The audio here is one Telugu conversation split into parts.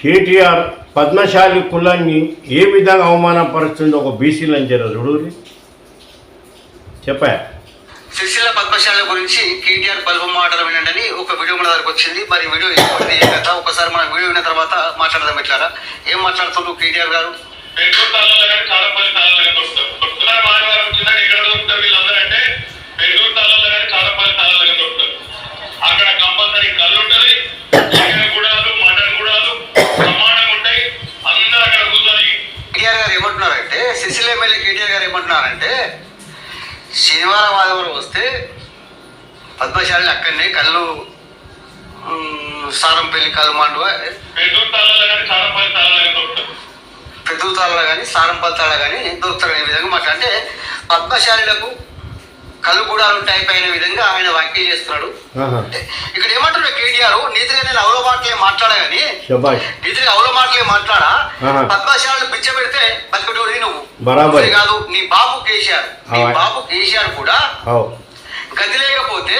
కేటీఆర్ పద్మశాలి కులాన్ని ఏ విధంగా అవమానపరుస్తుందో ఒక బీసీలను జర చూడు చెప్పా. సిరిసిల్ల పద్మశాల గురించి కేటీఆర్ బల్బు మాటలు వినండి ఒక వీడియో మన దగ్గరకు వచ్చింది. మరి వీడియో ఏ కథ? ఒకసారి మనం వీడియో విన్న తర్వాత మాట్లాడదాం ఎట్లారా ఏం మాట్లాడుతుండ్రు కేటీఆర్ గారు? కానీ ఏమంటున్నారంటే శనివారం ఆదివారం వస్తే పద్మశాలిని అక్కడనే కళ్ళు సారంపల్లి కళ్ళు మాండువ బెంగళూరు తాళాలు కానీ చాలపల్లి తాళాలు కానీ దొరుకుతారు అనే విధంగా మాట్లాడితే పద్మశాలిలకు కళ్ళు గుడాలు టైప్ అయిన విధంగా ఆయన వ్యాఖ్యలు చేస్తున్నాడు. ఇక్కడ ఏమంటున్నాడు కేటీఆర్? నీతిగా నేను అవలో మాటలే మాట్లాడా కానీ నీతిగా అవలో మాటలే మాట్లాడా. పద్మశాలను పిచ్చ పెడితే బరాబర్. కాదు నీ బాబు కేసీఆర్ నీ బాబు కేసీఆర్ కూడా గతి లేకపోతే.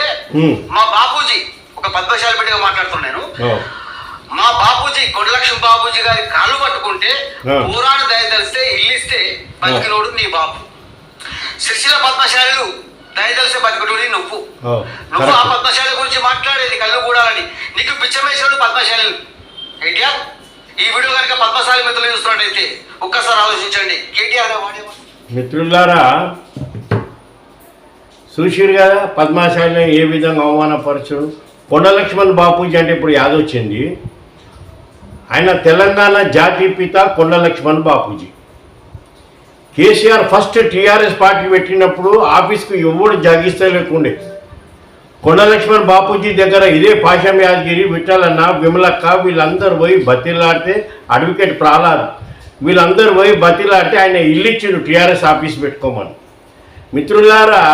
మా బాబూజీ ఒక పద్మశాలి బిడ్డగా మాట్లాడుతున్నాను మా బాబూజీ కొండలక్ష్మి బాబూజీ గారి కాళ్ళు పట్టుకుంటే. పురాణ దయ తెలిస్తే ఇల్లిస్తే బతికినోడు నీ బాబు పద్మశాలిలు దయ తెలిస్తే బతికటోడి నువ్వు నువ్వు ఆ. పద్మశాలి గురించి మాట్లాడేది కళ్ళు కూడాలని నీకు పిచ్చమేశాడు పద్మశాలి కేటీఆర్ ఈ వీడియో కనుక పద్మశాలి మిత్రులు చూస్తున్నట్టయితే ఒక్కసారి ఆలోచించండి కేటీఆర్ గారు వాడే మాట. మిత్రులారా చూసిరు కదా పద్మాశాలిని ఏ విధంగా అవమానపరచు కొండ లక్ష్మణ్ బాపూజీ అంటే ఇప్పుడు యాదవ్ వచ్చింది ఆయన తెలంగాణ జాతి పిత కొండ లక్ష్మణ్ బాపూజీ. కేసీఆర్ ఫస్ట్ టీఆర్ఎస్ పార్టీ పెట్టినప్పుడు ఆఫీస్కు ఎవడు జాగిస్తే లేకుండే. కొండ లక్ష్మణ్ బాపూజీ దగ్గర ఇదే పాషం యాదగిరి విఠలన్న విమలక్క వీళ్ళందరూ పోయి బతిలాడితే అడ్వకేట్ ప్రహ్లాద్. వీళ్ళందరూ పోయి బతిలాడితే ఆయన ఇల్లు ఇచ్చిండు టీఆర్ఎస్ ఆఫీస్ పెట్టుకోమని. మిత్రులారా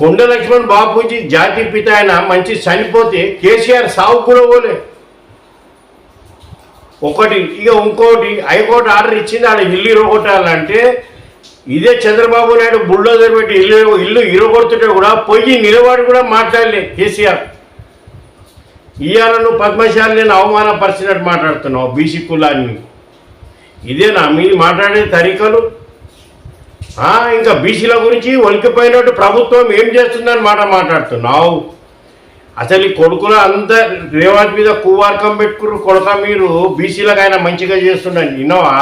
కొండ లక్ష్మణ్ బాపూజీ జాతి పిత ఆయన మంచి చనిపోతే కేసీఆర్ సాగు కూడా పోలే. ఒకటి ఇక ఇంకోటి హైకోర్టు ఆర్డర్ ఇచ్చింది ఆడ ఇల్లు ఇరగొట్టాలంటే ఇదే చంద్రబాబు నాయుడు బుల్డోజర్ పెట్టి ఇల్లు ఇల్లు ఇరగొడుతుంటే కూడా పొయ్యి నిలబడి కూడా మాట్లాడలే కేసీఆర్. ఇవాళ నువ్వు పద్మశాలిని అవమానపరిచినట్టు మాట్లాడుతున్నావు బీసీ కులాన్ని. ఇదేనా మీ మాట్లాడే తరీకలు. ఇంకా బీసీల గురించి ఒలికిపోయినట్టు ప్రభుత్వం ఏం చేస్తుందని మాట మాట్లాడుతున్నావు? అసలు ఈ కొడుకులు అందరు రేవంత్ మీద కువార్కం పెట్టుకున్నారు కొడుక మీరు బీసీలకు ఆయన మంచిగా చేస్తుండని విన్నావా?